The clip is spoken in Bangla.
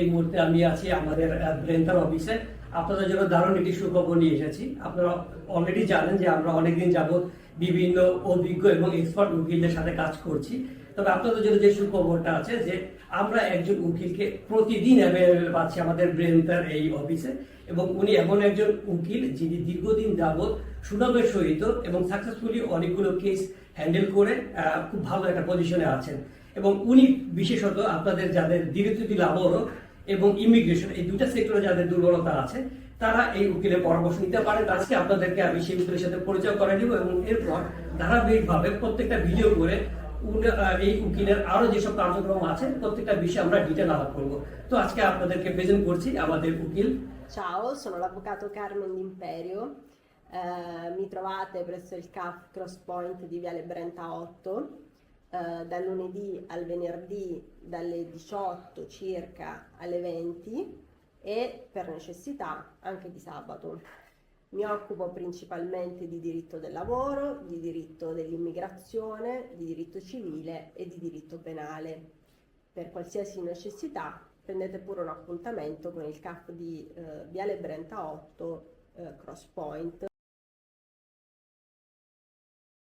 এই মুহূর্তে আমি আছি আমাদের ব্রেন্টার অফিসে আপনাদের জন্য দারুণ একটি সুখবর নিয়ে এসেছি। আপনারা অলরেডি জানেন যে আমরা অনেকদিন যাবত বিভিন্ন অভিজ্ঞ এবং এক্সপার্ট উকিলদের সাথে কাজ করছি। তবে আপনাদের জন্য যে সুখবরটা আছে যে আমরা একজন উকিলকে প্রতিদিন অ্যাভেলেবেল পাচ্ছি আমাদের ব্রেন্টার এই অফিসে এবং উনি এমন একজন উকিল যিনি দীর্ঘদিন যাবত সুনামের সহিত এবং সাকসেসফুলি অনেকগুলো কেস হ্যান্ডেল করে খুব ভালো একটা পজিশনে আছেন। এবং উনি বিশেষত আপনাদের যাদের দীর্ঘতি লাভর এবং ইমিগ্রেশন এই দুটা সেক্টরে যাদের দুর্বলতা আছে তারা এই উকিলের পরামর্শ নিতে পারেন। আজকে আপনাদেরকে আমি সেই উকিলের সাথে পরিচয় করে দিব এবং এরপর ধারাবাহিকভাবে প্রত্যেকটা ভিডিও করে এই উকিলের আরও যেসব কার্যক্রম আছে প্রত্যেকটা বিষয়ে আমরা ডিটেল আলাপ করব। তো আজকে আপনাদেরকে প্রেজেন্ট করছি আমাদের উকিল। Ciao, sono l'avvocato Carmen D'Imperio. Eh, mi trovate presso il CAF Cross Point di Viale Brenta 8 eh, dal lunedì al venerdì dalle 18 circa alle 20 e per necessità anche di sabato. Mi occupo principalmente di diritto del lavoro, di diritto dell'immigrazione, di diritto civile e di diritto penale. Per qualsiasi necessità prendete pure un appuntamento con il CAF di eh, Viale Brenta 8 eh, Cross Point.